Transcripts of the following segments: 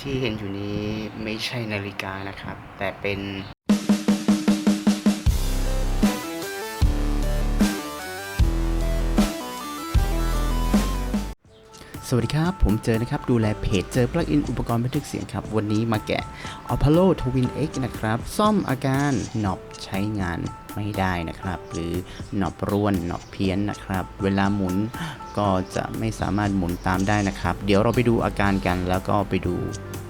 ที่เห็นอยู่นี้ไม่ใช่นาฬิกานะครับ แต่เป็น สวัสดีครับ ผมเจอนะครับ ดูแลเพจเจอปลั๊กอินอุปกรณ์บันทึกเสียงครับ วันนี้มาแกะ Apollo Twin X นะครับ ซ่อมอาการหนอบใช้งานไม่ได้นะครับ หรือหนอบร่วนหนอบเพี้ยนนะครับ เวลาหมุนก็จะไม่สามารถหมุนตามได้นะครับ เดี๋ยวเราไปดูอาการกัน แล้วก็ไปดู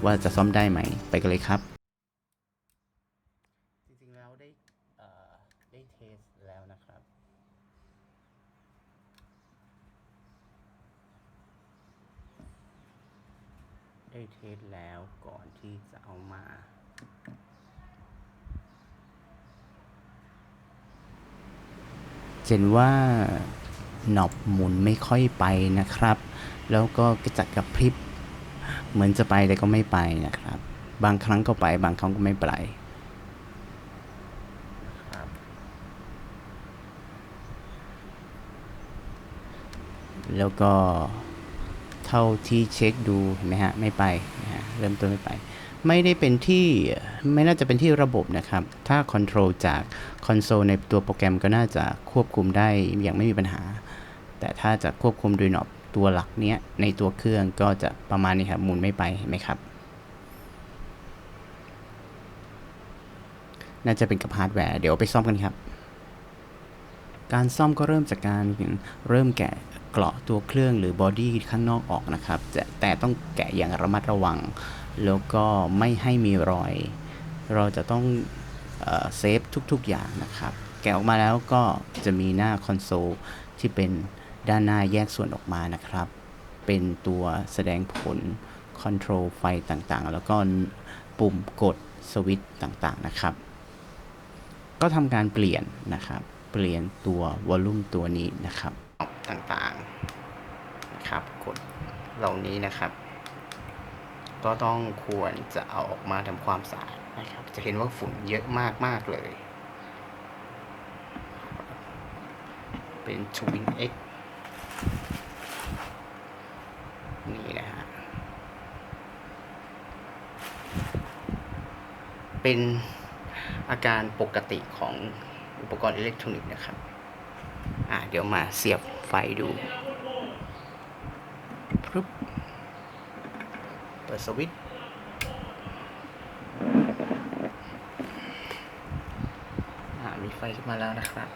ว่าจะซ่อมได้ไหม ไปกันเลยครับ จริงๆแล้วได้ได้เทสแล้วนะครับ ได้เทสแล้วก่อนที่จะเอามาเห็นว่าหนอบหมุนไม่ค่อยไปนะครับ แล้วก็กระจัดกระพริบ เหมือนจะไปแต่ก็ไม่ไปนะครับ บางครั้งก็ไป บางครั้งก็ไม่ไปครับแล้วก็ เท่าที่เช็คดูเห็นไหมฮะไม่ไปนะฮะเริ่มต้นไม่ไป ไม่ได้เป็นที่ไม่น่าจะเป็นที่ระบบนะครับ ถ้าคอนโทรลจากคอนโซลในตัวโปรแกรมก็น่าจะควบคุมได้อย่างไม่มีปัญหา แต่ถ้าจะควบคุมโดยหนอบตัวหลักเนี้ยในตัวเครื่องก็จะประมาณนี้ครับหมุนไม่ไปเห็นไหมครับ น่าจะเป็นกับฮาร์ดแวร์เดี๋ยวไปซ่อมกันครับการซ่อมก็เริ่มจากการเริ่มแกะ เกราะตัวเครื่องหรือบอดี้ข้างนอกออกนะครับแต่ต้องแกะอย่างระมัดระวัง แล้วก็ไม่ให้มีรอย เราจะต้องเอเซฟทุกๆอย่างนะครับ แกะออกมาแล้วก็จะมีหน้าคอนโซลที่เป็นด้านหน้าแยกส่วนออกมานะครับ เป็นตัวแสดงผลคอนโทรลไฟต่างๆ แล้วก็ปุ่มกดสวิตต่างๆนะครับ ก็ทำการเปลี่ยนนะครับ เปลี่ยนตัววอลลุ่มตัวนี้นะครับ ต่างๆนะครับกดเหล่านี้นะครับ ก็ต้องควรจะเอาออกมาทำความสะอาดนะครับ จะเห็นว่าฝุ่นเยอะมากๆเลย เป็น Twin X นี่นะฮะ เป็นอาการปกติของอุปกรณ์อิเล็กทรอนิกส์นะครับ อ่าเดี๋ยวมาเสียบไฟดูปึ๊บเปิดสวิตช์อ่ามีไฟขึ้นมาแล้วนะครับ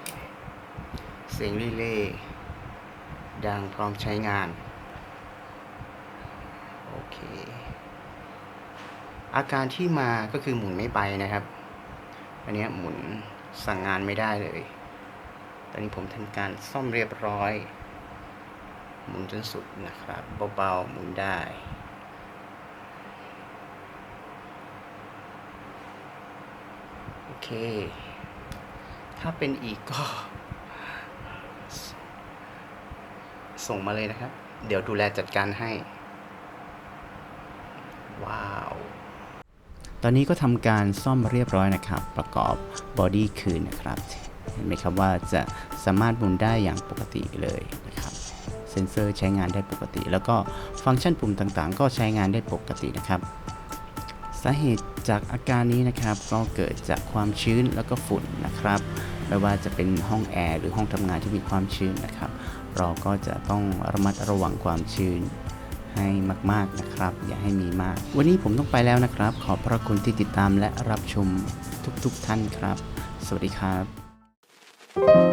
เสียงรีเลย์ดังพร้อมใช้งาน โอเค อาการที่มาก็คือหมุนไม่ไปนะครับ อันนี้หมุนสั่งงานไม่ได้เลย ตอนนี้ผมทำการซ่อมเรียบร้อย หมุนจนสุดนะครับ เบาๆ หมุนได้ โอเค ถ้าเป็นอีกก็ ส่งมาเลยนะครับ เดี๋ยวดูแลจัดการให้ ว้าวตอนนี้ก็ทำการซ่อมเรียบร้อยนะครับ ประกอบบอดี้คืนนะครับ เห็นไหมครับว่าจะสามารถหมุนได้อย่างปกติเลยนะครับเซ็นเซอร์ใช้งานได้ปกติ แล้วก็ฟังก์ชันปุ่มต่างๆ ก็ใช้งานได้ปกตินะครับ สาเหตุจากอาการนี้นะครับก็เกิดจากความชื้นแล้วก็ฝุ่นนะครับไม่ว่าจะเป็นห้องแอร์หรือห้องทำงานที่มีความชื้นนะครับ เราก็จะต้องระมัดระวังความชื้นให้มากๆนะครับ อย่าให้มีมาก วันนี้ผมต้องไปแล้วนะครับ ขอบพระคุณที่ติดตามและรับชมทุกๆท่านครับ สวัสดีครับ Thank you.